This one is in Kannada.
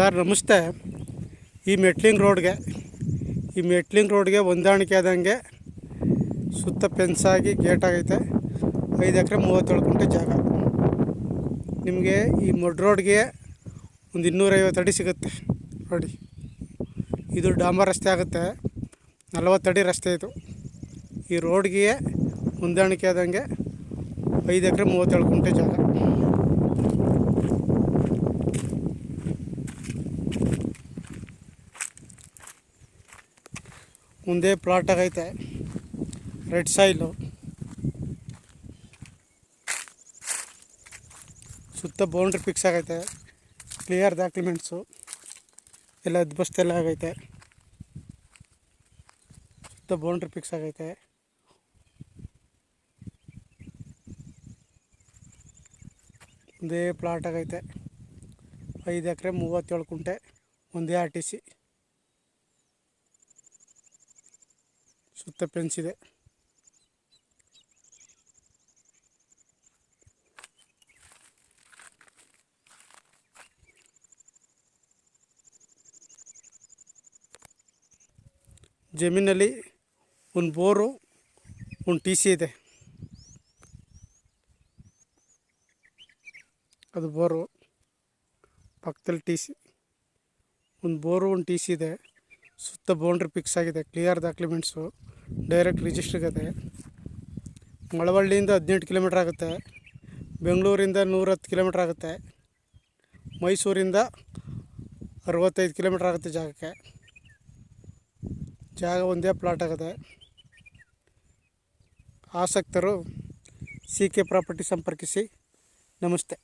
ಸರ್, ನಮಸ್ತೆ. ಈ ಮೆಟ್ಲಿಂಗ್ ರೋಡ್ಗೆ, ಈ ಮೆಟ್ಲಿಂಗ್ ರೋಡ್ಗೆ ಹೊಂದಾಣಿಕೆ ಆದಂಗೆ ಸುತ್ತ ಪೆನ್ಸಾಗಿ ಗೇಟ್ ಆಗೈತೆ. ಐದು ಎಕರೆ ಮೂವತ್ತೇಳು ಗುಂಟೆ ಜಾಗ. ನಿಮಗೆ ಈ ಮೊಡ್ ರೋಡ್ಗೆ ಒಂದು ಇನ್ನೂರೈವತ್ತು ಅಡಿ ಸಿಗುತ್ತೆ. ನೋಡಿ, ಇದು ಡಾಂಬರ್ ರಸ್ತೆ ಆಗುತ್ತೆ. ನಲವತ್ತಡಿ ರಸ್ತೆ ಇದು. ಈ ರೋಡ್ಗೆ ಹೊಂದಾಣಿಕೆ ಆದಂಗೆ ಐದು ಎಕರೆ ಮೂವತ್ತೇಳು ಗುಂಟೆ ಜಾಗ. ಮುಂದೆ ಪ್ಲಾಟ್ ಆಗೈತೆ ರೆಡ್ ಸಾಯಿಲು ಸುತ್ತ ಬೌಂಡ್ರಿ ಫಿಕ್ಸ್ ಆಗೈತೆ. ಕ್ಲಿಯರ್ ಡಾಕ್ಯುಮೆಂಟ್ಸು ಎಲ್ಲ ಎಲ್ಲ ಆಗೈತೆ. ಸುತ್ತ ಬೌಂಡ್ರಿ ಫಿಕ್ಸ್ ಆಗೈತೆ. ಒಂದೇ ಪ್ಲಾಟ್ ಆಗೈತೆ. ಐದು ಎಕರೆ ಮೂವತ್ತೇಳು ಕುಂಟೆ, ಒಂದೇ ಆರ್ ಟಿ ಸಿ ಸುತ್ತ ಫೆನ್ಸ್ ಇದೆ. ಜಮೀನಲ್ಲಿ ಒಂದು ಬೋರು, ಒಂದು ಟಿ ಸಿ ಇದೆ. ಅದು ಬೋರು, ಪಕ್ಕದಲ್ಲಿ ಟಿ ಸಿ, ಒಂದು ಬೋರು, ಒಂದು ಟಿ ಸಿ ಇದೆ. ಸುತ್ತ ಬೌಂಡ್ರಿ ಫಿಕ್ಸ್ ಆಗಿದೆ ಕ್ಲಿಯರ್ ಡಾಕ್ಯುಮೆಂಟ್ಸು ಡೈರೆಕ್ಟ್ ರಿಜಿಸ್ಟ್ರಿಗದೆ ಮಳವಳ್ಳಿಯಿಂದ ಹದಿನೆಂಟು ಕಿಲೋಮೀಟ್ರ್ ಆಗುತ್ತೆ. ಬೆಂಗಳೂರಿಂದ ನೂರತ್ತು ಕಿಲೋಮೀಟ್ರ್ ಆಗುತ್ತೆ. ಮೈಸೂರಿಂದ ಅರವತ್ತೈದು ಕಿಲೋಮೀಟ್ರ್ ಆಗುತ್ತೆ ಜಾಗಕ್ಕೆ. ಜಾಗ ಒಂದೇ ಪ್ಲಾಟ್ ಆಗುತ್ತೆ ಆಸಕ್ತರು ಸಿ ಕೆ ಪ್ರಾಪರ್ಟಿ ಸಂಪರ್ಕಿಸಿ. ನಮಸ್ತೆ.